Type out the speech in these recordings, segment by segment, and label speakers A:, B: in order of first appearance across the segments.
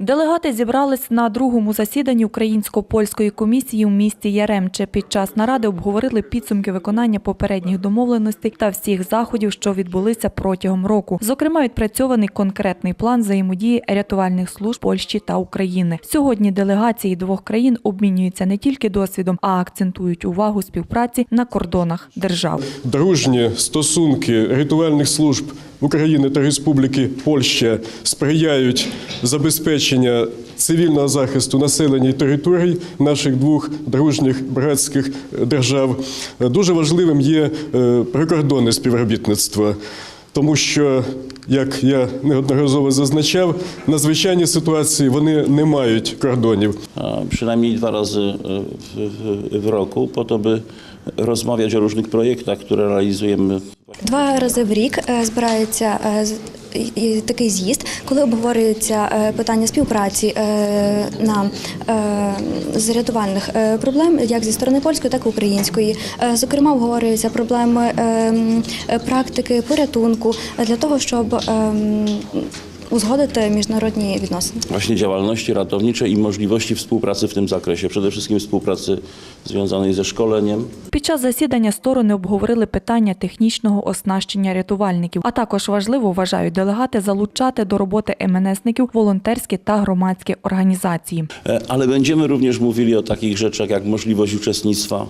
A: Делегати зібрались на другому засіданні українсько-польської комісії у місті Яремче. Під час наради обговорили підсумки виконання попередніх домовленостей та всіх заходів, що відбулися протягом року. Зокрема, відпрацьований конкретний план взаємодії рятувальних служб Польщі та України. Сьогодні делегації двох країн обмінюються не тільки досвідом, а акцентують увагу співпраці на кордонах держав.
B: Дружні стосунки рятувальних служб України та Республіки Польща сприяють забезпечення цивільного захисту населення і територій наших двох дружніх братських держав. Дуже важливим є е, прикордонне співробітництво. Тому що, як я неодноразово зазначав, надзвичайні ситуації вони не мають кордонів.
C: razy e, w, w, w roku, po to, by rozmawiać o różnych projektach, które realizujemy
D: Два рази в рік е, збирається е, такий з'їзд, коли обговорюються е, питання співпраці на з рятувальних проблем, як зі сторони польської, так і української. Зокрема, обговорюються проблеми е, м, е, практики порятунку для того, щоб узгодити міжнародні відносини.
C: właśnie działalności ratowniczej i możliwości współpracy w tym zakresie. Przede wszystkim współpracy związanej ze szkoleniem,
A: Під час засідання сторони обговорили питання технічного оснащення рятувальників, а також важливо вважають делегати залучати до роботи МНСників волонтерські та громадські організації.
C: E, ale będziemy również mówili o takich rzeczach jak możliwość uczestnictwa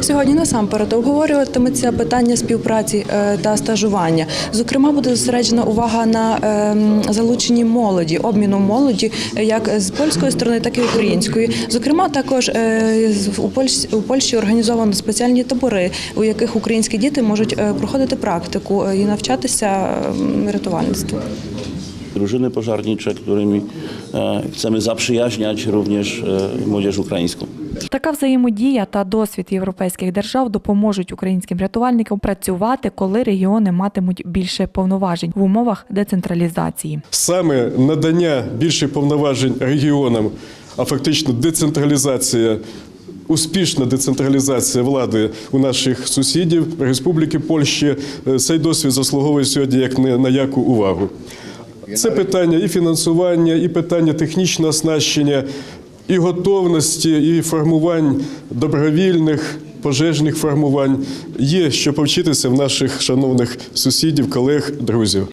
E: Сьогодні насамперед обговорюватиметься питання співпраці е, та стажування. Зокрема, буде зосереджена увага на ем, залученні молоді, обміну молоді як з польської сторони, так і української. Зокрема, також е, у Польщі, у Польщі організовано спеціальні табори, у яких українські діти можуть е, проходити практику е, і навчатися рятувальництву.
C: drużyny pożarnicze, którymi chcemy zaprzyjaźniać również młodzież ukraińską.
A: Така взаємодія та досвід європейських держав допоможуть українським рятувальникам працювати, коли регіони матимуть більше повноважень в умовах децентралізації.
B: Саме надання більших повноважень регіонам, а фактично децентралізація. Успішна децентралізація влади у наших сусідів Республіки Польщі е, цей досвід заслуговує сьогодні як не на яку увагу. Це питання і фінансування, і питання технічного оснащення, і готовності, і формувань добровільних пожежних формувань є що повчитися в наших шановних сусідів, колег, друзів.